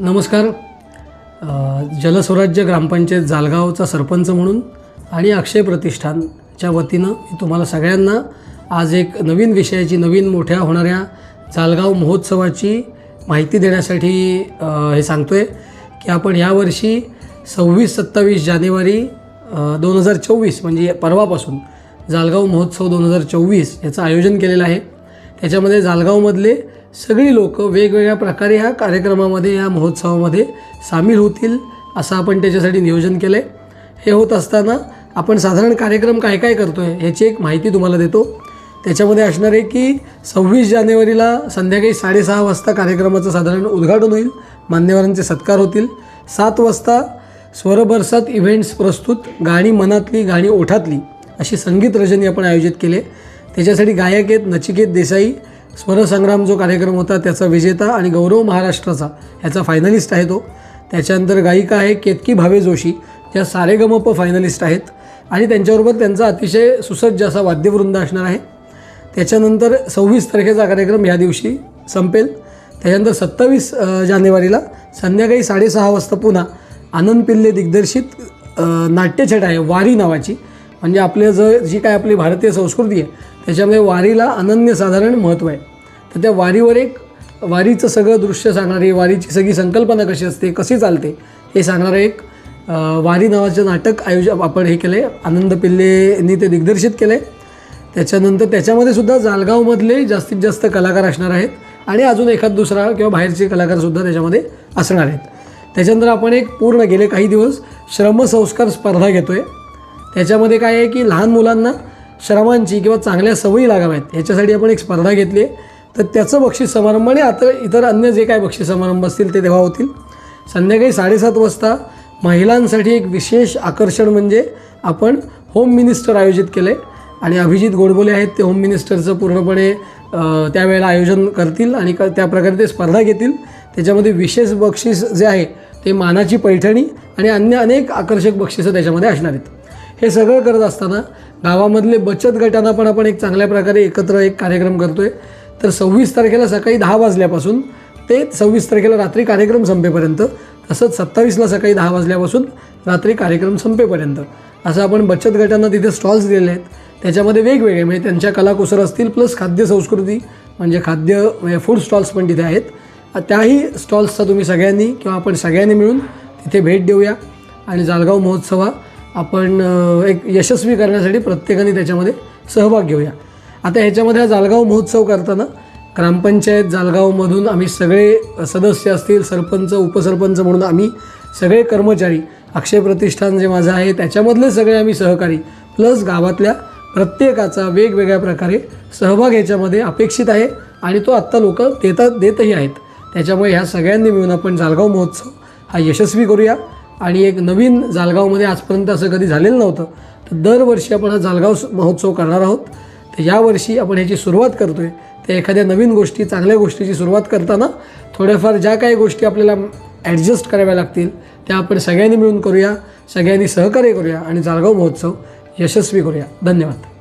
नमस्कार. जलस्वराज्य ग्रामपंचायत जालगावचा सरपंच म्हणून आणि अक्षय प्रतिष्ठानच्या वतीनं मी तुम्हाला सगळ्यांना आज एक नवीन विषयाची नवीन मोठ्या होणाऱ्या जालगाव महोत्सवाची माहिती देण्यासाठी हे सांगतो आहे की आपण यावर्षी सव्वीस सत्तावीस जानेवारी दोन हजार चोवीस म्हणजे परवापासून जालगाव महोत्सव दोन हजार चोवीस याचं आयोजन केलेलं आहे. त्याच्यामध्ये जालगावमधले सगळी लोक वेगवेगळ्या प्रकारे ह्या कार्यक्रमामध्ये या महोत्सवामध्ये सामील होतील असं आपण त्याच्यासाठी नियोजन केलं आहे हे होत असताना आपण साधारण कार्यक्रम काय काय करतो आहे ह्याची एक माहिती तुम्हाला देतो. त्याच्यामध्ये असणार आहे की सव्वीस जानेवारीला संध्याकाळी साडेसहा वाजता कार्यक्रमाचं साधारण उद्घाटन होईल मान्यवरांचे सत्कार होतील. सात वाजता स्वरबरसात इव्हेंट्स प्रस्तुत गाणी मनातली गाणी ओठातली अशी संगीत रजनी आपण आयोजित केले. त्याच्यासाठी गायक आहेत नचिकेत देसाई स्वरसंग्राम जो कार्यक्रम होता त्याचा विजेता आणि गौरव महाराष्ट्राचा ह्याचा फायनलिस्ट आहे तो. त्याच्यानंतर गायिका आहे केतकी भावे जोशी ज्या सारेगमप फायनलिस्ट आहेत. आणि त्यांच्याबरोबर त्यांचा अतिशय सुसज्ज असा वाद्यवृंद असणार आहे. त्याच्यानंतर सव्वीस तारखेचा कार्यक्रम ह्या दिवशी संपेल. त्याच्यानंतर सत्तावीस जानेवारीला संध्याकाळी साडेसहा वाजता पुन्हा आनंद पिल्ले दिग्दर्शित नाट्यछट नाट्यछटा आहे वारी नावाची. म्हणजे आपले ज जी काय आपली भारतीय संस्कृती आहे त्याच्यामध्ये वारीला अनन्यसाधारण महत्त्व आहे. तर त्या वारीवर एक वारीचं सगळं दृश्य सांगणारी वारीची सगळी संकल्पना कशी असते कशी चालते हे सांगणारं एक वारी नावाचं नाटक आयोजन आपण हे केलं आहे आनंद पिल्लेंनी ते दिग्दर्शित केलं आहे त्याच्यानंतर त्याच्यामध्ये सुद्धा जालगावमधले जास्तीत जास्त कलाकार असणार आहेत आणि अजून एखाद दुसरा किंवा बाहेरचे कलाकारसुद्धा त्याच्यामध्ये असणार आहेत. त्याच्यानंतर आपण एक पूर्ण गेले काही दिवस श्रमसंस्कार स्पर्धा घेतो आहे त्याच्यामध्ये काय आहे की लहान मुलांना श्रमांची किंवा चांगल्या सवयी लागाव्यात. ह्याच्यासाठी आपण एक स्पर्धा घेतली आहे. तर त्याचं बक्षीस समारंभ आणि आता इतर अन्य जे काय बक्षीस समारंभ असतील ते तेव्हा होतील. संध्याकाळी साडेसात वाजता महिलांसाठी एक विशेष आकर्षण म्हणजे आपण होम मिनिस्टर आयोजित केलं आहे आणि अभिजित गोडबोले आहेत ते होम मिनिस्टरचं पूर्णपणे त्यावेळेला आयोजन करतील आणि क त्या प्रकारे ते स्पर्धा घेतील. त्याच्यामध्ये विशेष बक्षीस जे आहे ते मानाची पैठणी आणि अन्य अनेक आकर्षक बक्षिसं त्याच्यामध्ये असणार आहेत. हे सगळं करत असताना गावामधले बचत गटांना पण आपण एक चांगल्या प्रकारे एकत्र एक कार्यक्रम करतो आहे तर सव्वीस तारखेला सकाळी दहा वाजल्यापासून ते सव्वीस तारखेला रात्री कार्यक्रम संपेपर्यंत तसंच सत्तावीसला सकाळी दहा वाजल्यापासून रात्री कार्यक्रम संपेपर्यंत. असं आपण बचत गटांना तिथे स्टॉल्स दिलेले आहेत. त्याच्यामध्ये वेगवेगळे म्हणजे त्यांच्या कलाकुसर असतील प्लस खाद्य संस्कृती म्हणजे खाद्य म्हणजे फूड स्टॉल्स पण तिथे आहेत. त्याही स्टॉल्सचा तुम्ही सगळ्यांनी किंवा आपण सगळ्यांनी मिळून तिथे भेट देऊया. आणि जालगाव महोत्सवा आपण एक यशस्वी करण्यासाठी प्रत्येकाने त्याच्यामध्ये सहभाग घेऊया. आता ह्याच्यामध्ये हा जालगाव महोत्सव करताना ग्रामपंचायत जालगावमधून आम्ही सगळे सदस्य असतील सरपंच उपसरपंच म्हणून आम्ही सगळे कर्मचारी अक्षय प्रतिष्ठान जे माझं आहे त्याच्यामधले सगळे आम्ही सहकारी प्लस गावातल्या प्रत्येकाचा वेगवेगळ्या प्रकारे सहभाग याच्यामध्ये अपेक्षित आहे आणि तो आत्ता लोक देतात देतही आहेत. त्याच्यामुळे ह्या सगळ्यांनी मिळून आपण जालगाव महोत्सव हा यशस्वी करूया. आणि एक नवीन जालगावमध्ये आजपर्यंत असं कधी झालेलं नव्हतं तर दरवर्षी आपण हा जालगाव महोत्सव करणार आहोत. तर यावर्षी आपण ह्याची सुरुवात करतो आहे तर एखाद्या नवीन गोष्टी चांगल्या गोष्टीची सुरुवात करताना थोड्याफार ज्या काही गोष्टी आपल्याला ॲडजस्ट कराव्या लागतील त्या आपण सगळ्यांनी मिळून करूया सगळ्यांनी सहकार्य करूया आणि जालगाव महोत्सव यशस्वी करूया. धन्यवाद.